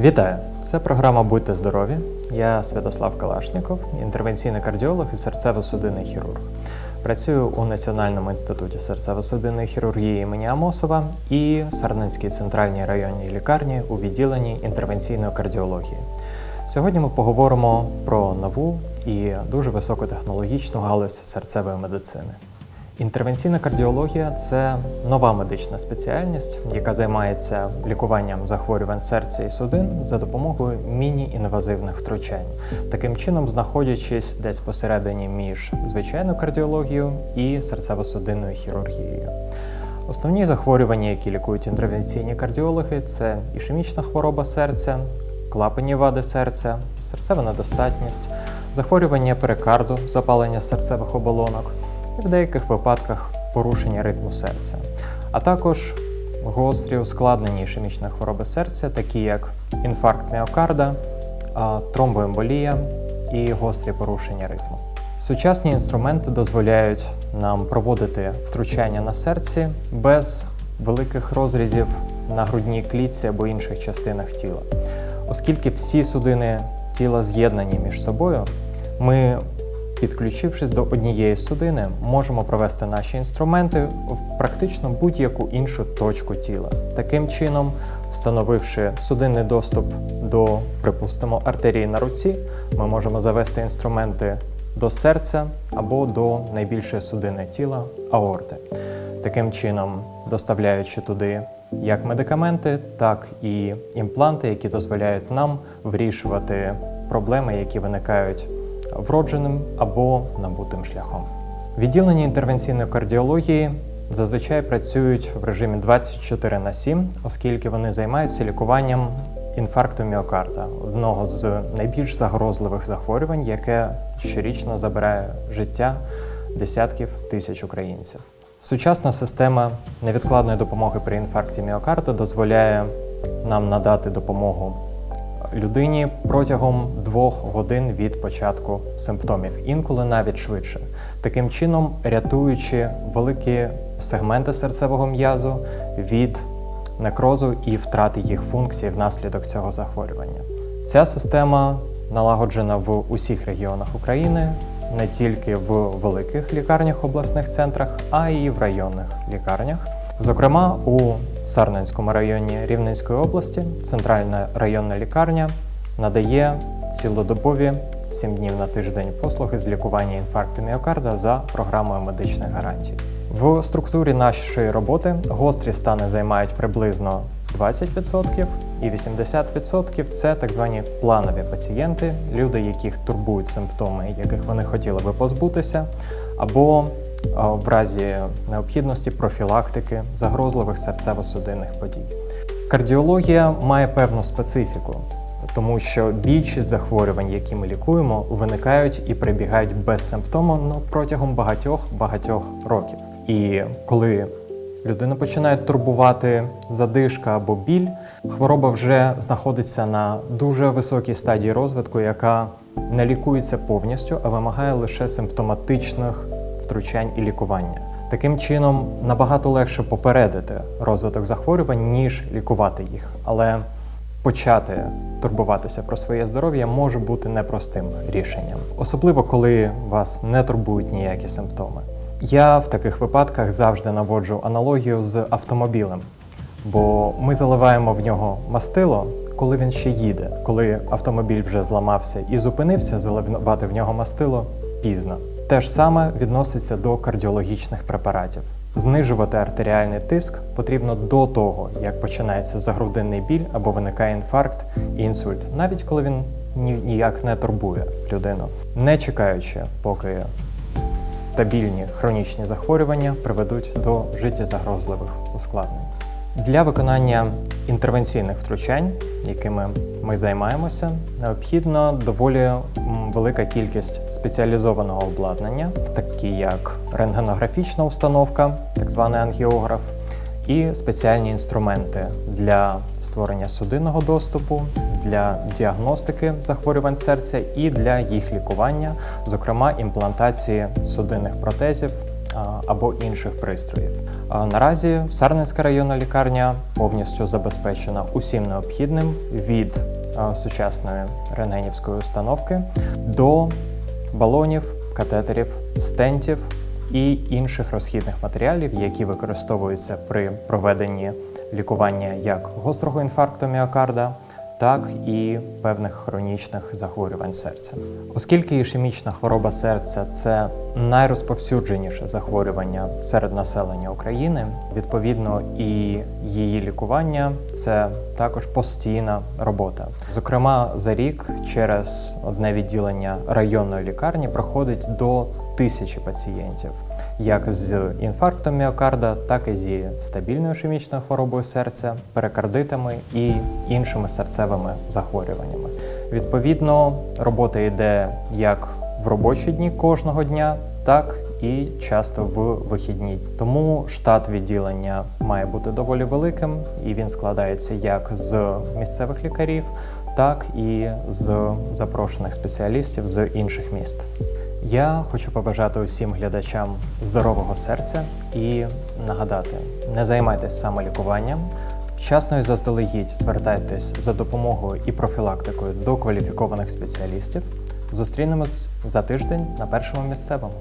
Вітаю! Це програма Будьте здорові. Я Святослав Калашніков, інтервенційний кардіолог і серцево-судинний хірург. Працюю у Національному інституті серцево-судинної хірургії імені Амосова і Сарненській центральній районній лікарні у відділенні інтервенційної кардіології. Сьогодні ми поговоримо про нову і дуже високотехнологічну галузь серцевої медицини. Інтервенційна кардіологія це нова медична спеціальність, яка займається лікуванням захворювань серця і судин за допомогою міні-інвазивних втручань, таким чином знаходячись десь посередині між звичайною кардіологією і серцево-судинною хірургією. Основні захворювання, які лікують інтервенційні кардіологи, це ішемічна хвороба серця, клапані вади серця, серцева недостатність, захворювання перикарду, запалення серцевих оболонок і в деяких випадках порушення ритму серця, а також гострі ускладнені ішемічної хвороби серця, такі як інфаркт міокарда, тромбоемболія і гострі порушення ритму. Сучасні інструменти дозволяють нам проводити втручання на серці без великих розрізів на грудній клітці або інших частинах тіла. Оскільки всі судини тіла з'єднані між собою, ми Підключившись до однієї судини, можемо провести наші інструменти в практично будь-яку іншу точку тіла. Таким чином, встановивши судинний доступ до, припустимо, артерії на руці, ми можемо завести інструменти до серця або до найбільшої судини тіла аорти. Таким чином, доставляючи туди як медикаменти, так і імпланти, які дозволяють нам вирішувати проблеми, які виникають вродженим або набутим шляхом. Відділення інтервенційної кардіології зазвичай працюють в режимі 24 на 7, оскільки вони займаються лікуванням інфаркту міокарда, одного з найбільш загрозливих захворювань, яке щорічно забирає життя десятків тисяч українців. Сучасна система невідкладної допомоги при інфаркті міокарда дозволяє нам надати допомогу людині протягом двох годин від початку симптомів, інколи навіть швидше, таким чином рятуючи великі сегменти серцевого м'язу від некрозу і втрати їх функцій внаслідок цього захворювання. Ця система налагоджена в усіх регіонах України. Не тільки в великих лікарнях обласних центрах, а й в районних лікарнях. Зокрема, у Сарненському районі Рівненської області центральна районна лікарня надає цілодобові 7 днів на тиждень послуги з лікування інфаркту міокарда за програмою медичних гарантій. В структурі нашої роботи гострі стани займають приблизно 20% і 80% це так звані планові пацієнти, люди, яких турбують симптоми, яких вони хотіли би позбутися, або в разі необхідності профілактики загрозливих серцево-судинних подій. Кардіологія має певну специфіку, тому що більшість захворювань, які ми лікуємо, виникають і прибігають безсимптомно протягом багатьох-багатьох років. І коли людина починає турбувати задишка або біль, хвороба вже знаходиться на дуже високій стадії розвитку, яка не лікується повністю, а вимагає лише симптоматичних втручань і лікування. Таким чином набагато легше попередити розвиток захворювань, ніж лікувати їх. Але почати турбуватися про своє здоров'я може бути непростим рішенням, особливо коли вас не турбують ніякі симптоми. Я в таких випадках завжди наводжу аналогію з автомобілем, бо ми заливаємо в нього мастило, коли він ще їде, коли автомобіль вже зламався і зупинився, заливати в нього мастило пізно. Те ж саме відноситься до кардіологічних препаратів. Знижувати артеріальний тиск потрібно до того, як починається загрудинний біль або виникає інфаркт і інсульт, навіть коли він ніяк не турбує людину, не чекаючи, поки стабільні хронічні захворювання приведуть до життєзагрозливих ускладнень. Для виконання інтервенційних втручань, якими ми займаємося, необхідно доволі велика кількість спеціалізованого обладнання, такі як рентгенографічна установка, так званий ангіограф, і спеціальні інструменти для створення судинного доступу, для діагностики захворювань серця і для їх лікування, зокрема імплантації судинних протезів або інших пристроїв. Наразі Сарненська районна лікарня повністю забезпечена усім необхідним від сучасної рентгенівської установки до балонів, катетерів, стентів і інших розхідних матеріалів, які використовуються при проведенні лікування як гострого інфаркту міокарда, так і певних хронічних захворювань серця. Оскільки ішемічна хвороба серця це найрозповсюдженіше захворювання серед населення України, відповідно, і її лікування це також постійна робота. Зокрема, за рік через одне відділення районної лікарні проходить до тисячі пацієнтів, як з інфарктом міокарда, так і зі стабільною ішемічною хворобою серця, перикардитами і іншими серцевими захворюваннями. Відповідно, робота йде як в робочі дні кожного дня, так і часто в вихідні. Тому штат відділення має бути доволі великим, і він складається як з місцевих лікарів, так і з запрошених спеціалістів з інших міст. Я хочу побажати усім глядачам здорового серця і нагадати: не займайтесь самолікуванням. Вчасно і заздалегідь звертайтесь за допомогою і профілактикою до кваліфікованих спеціалістів. Зустрінемось за тиждень на першому місцевому.